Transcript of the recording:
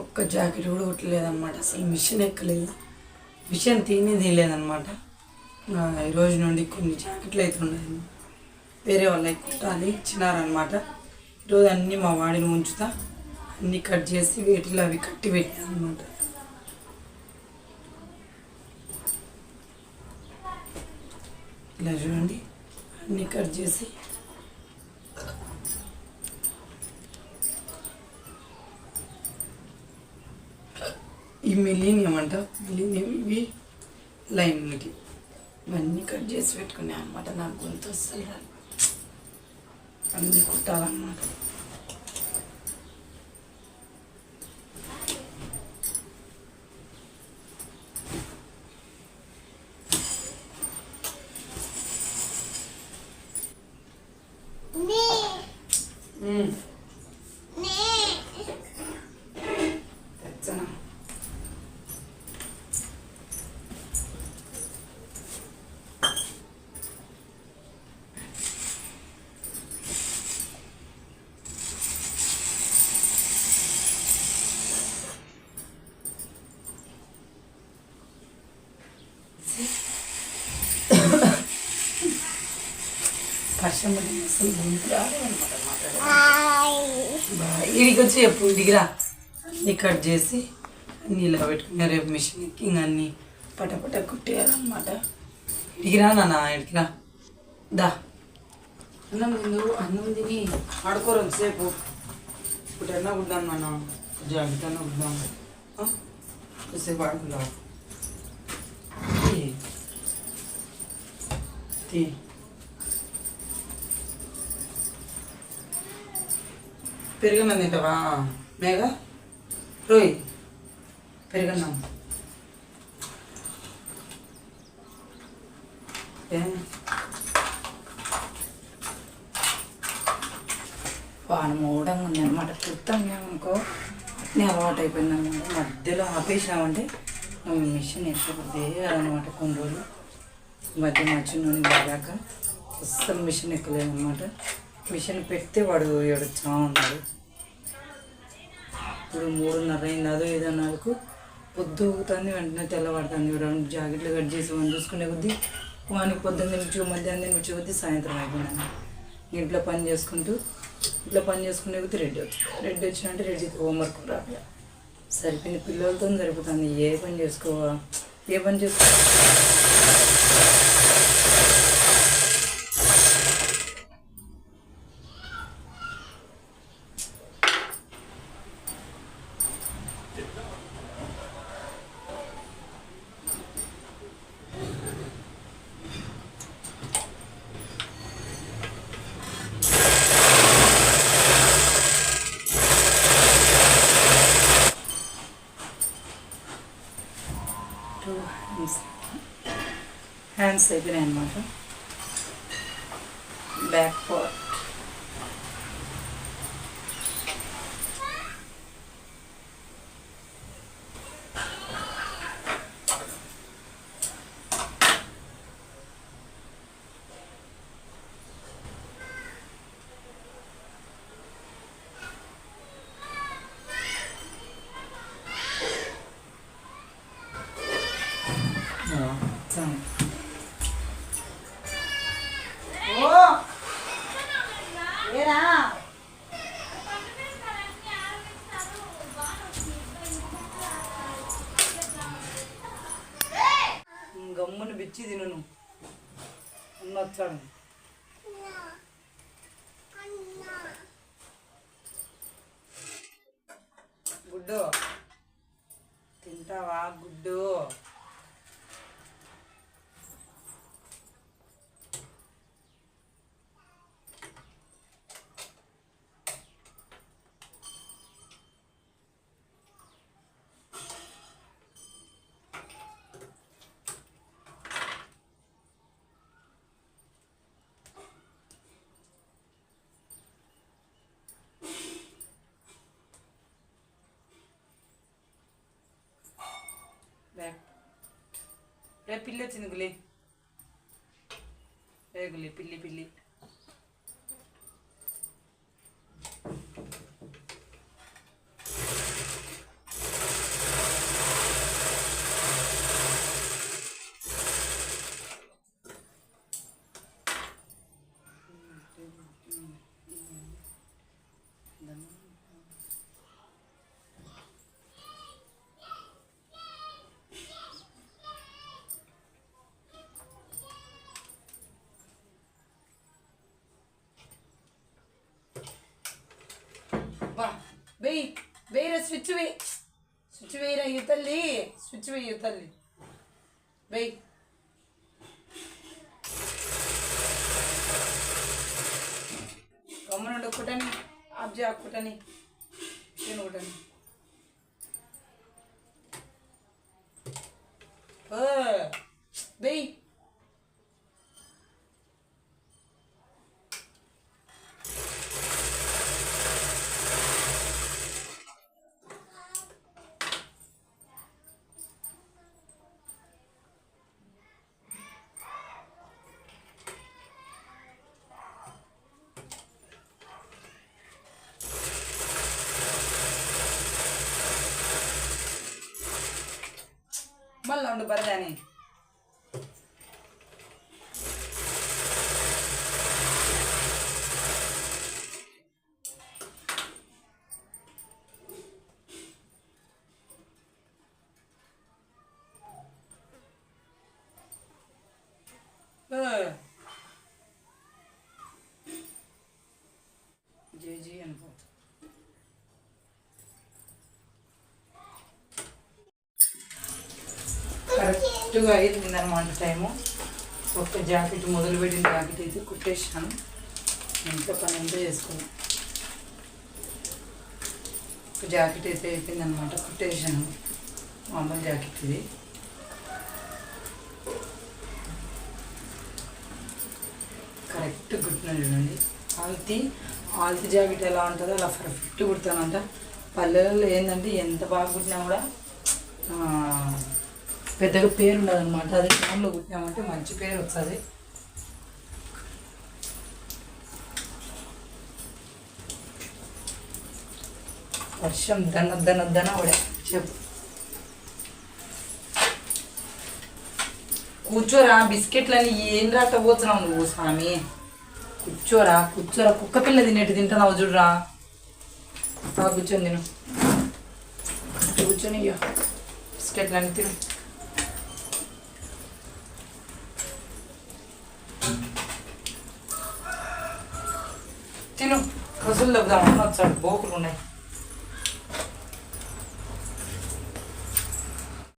ఒక్క జాకెట్ కూడా కుట్టలేదన్నమాట అసలు మిషన్ ఎక్కలేదు. మిషన్ తీనే తీయలేదన్నమాట. ఈరోజు ఈ రోజు నుండి కొన్ని జాకెట్లు అయితే ఉన్నాయి. వేరే వాళ్ళకి కుట్టాలి ఇచ్చినారనమాట ఈరోజు అన్నీ మా వాడిని ఉంచుతా అన్నీ కట్ చేసి వేటిలో అవి కట్టి పెట్టానమాట అనమాట ఇలా చూడండి. అన్నీ కట్ చేసి ఈ మిలీనియం అంట మిలీనియం ఇవి లైన్కి ఇవన్నీ కట్ చేసి పెట్టుకున్నాయి అనమాట నాకు గొంతు అస్సలు రాదు. అన్నీ కుట్టాలన్నమాట. వర్షం అసలు గొంతు రాలేదన్నమాట మాట్లాడే ఇడికి వచ్చి చెప్పు ఇడిగిరా అన్నీ కట్ చేసి నీళ్ళ పెట్టుకున్నా రేపు మిషన్ ఎక్కి ఇంక అన్నీ పటపట కుట్టేయాలన్నమాట. ఇడిగిరా నాన్న ఇడికిరా దా. అన్నం తిందు అన్నం తిని ఆడుకోరు సేపు ఇప్పుడు ఎన్న కుడదాం నాన్న. జాగ్రత్త అన్న కుద్దాం కొద్దిసేపు ఆడుకుందాం. తీ. పెరుగన్నం తింటావా మేఘ రోయ్ పెరుగన్నం వాడు మూడంగా ఉంది అనమాట అనుకో అట్నే అలవాటు అయిపోయింది మధ్యలో ఆపేసినామంటే మిషన్ ఎక్కకపోతే అనమాట కొన్ని రోజులు. మధ్య మధ్య నుండి బాగాక అస్సలు మిషన్ ఎక్కలేదన్నమాట. మిషన్ పెడితే వాడు ఏడుచా ఉన్నాడు. ఇప్పుడు మూడున్నర అయింది. అదో ఏదో నాలుగు. పొద్దు ఊగుతుంది వెంటనే తెల్లవాడుతుంది రెండు జాకెట్లు కట్ చేసి మనం చూసుకునే కొద్దీ వానికి పొద్దున్న నుంచి మధ్యాహ్నం నుంచి కొద్దీ సాయంత్రం అయిపోయింది. ఇంట్లో పని చేసుకుంటూ ఇంట్లో పని చేసుకునే కొద్దీ రెడీ అవుతుంది రెడీ వచ్చినంటే రెడీ హోంవర్క్ రావాలి సరిపోయింది పిల్లలతో సరిపోతుంది. ఏ పని చేసుకోవా? ఏ పని చేసుకో? హ్యాండ్స్ హ్యాండ్స్ అయిపోయినాయి అనమాట బ్యాక్ పిచ్చి తినను. తిను అన్న వచ్చాడు గుడ్డు. తింటావా గుడ్డు? రే పిల్లి వచ్చింది గులి రే గులి పిల్లి పిల్లి వెయ్యి వేయరా స్విచ్ వేయి స్విచ్ తల్లి స్విచ్ వేయి తల్లి వెయ్యి గమ్మునుండి ఒక్కటని ఆబ్జీ ఒక్కటని నేను ఒకటని बल्ल बरदाने కరెక్ట్గా అయిందనమాట టైము. ఒక్క జాకెట్ మొదలుపెట్టిన జాకెట్ అయితే కుట్టేసాను ఎంత పని ఎంత చేసుకున్నాను ఒక జాకెట్ అయితే అయిపోయిందనమాట కుట్టేసాను మామూలు జాకెట్ ఇది. కరెక్ట్ కుట్టినా చూడండి. ఆల్తి ఆల్తి జాకెట్ ఎలా ఉంటుందో అలా పర్ఫెక్ట్ కుడతానంట. పల్లెల్లో ఏంటంటే ఎంత బాగా కుట్టినా కూడా పెద్దగా పేరు ఉండదన్నమాట. అదే కుట్టినామంటే మంచి పేరు వస్తుంది. వర్షం దన దన దన పడే చెప్పు. కూర్చోరా బిస్కెట్లని ఏం రాట పోతున్నావు నువ్వు స్వామి? కూర్చోరా కూర్చోరా. కుక్క పిల్ల తినేట్టు తింటున్నావు చూడరా. బాగా కూర్చొని తిను కూర్చొని ఇయ్యో. బిస్కెట్లని తిను. फ़सल लगदा होना सर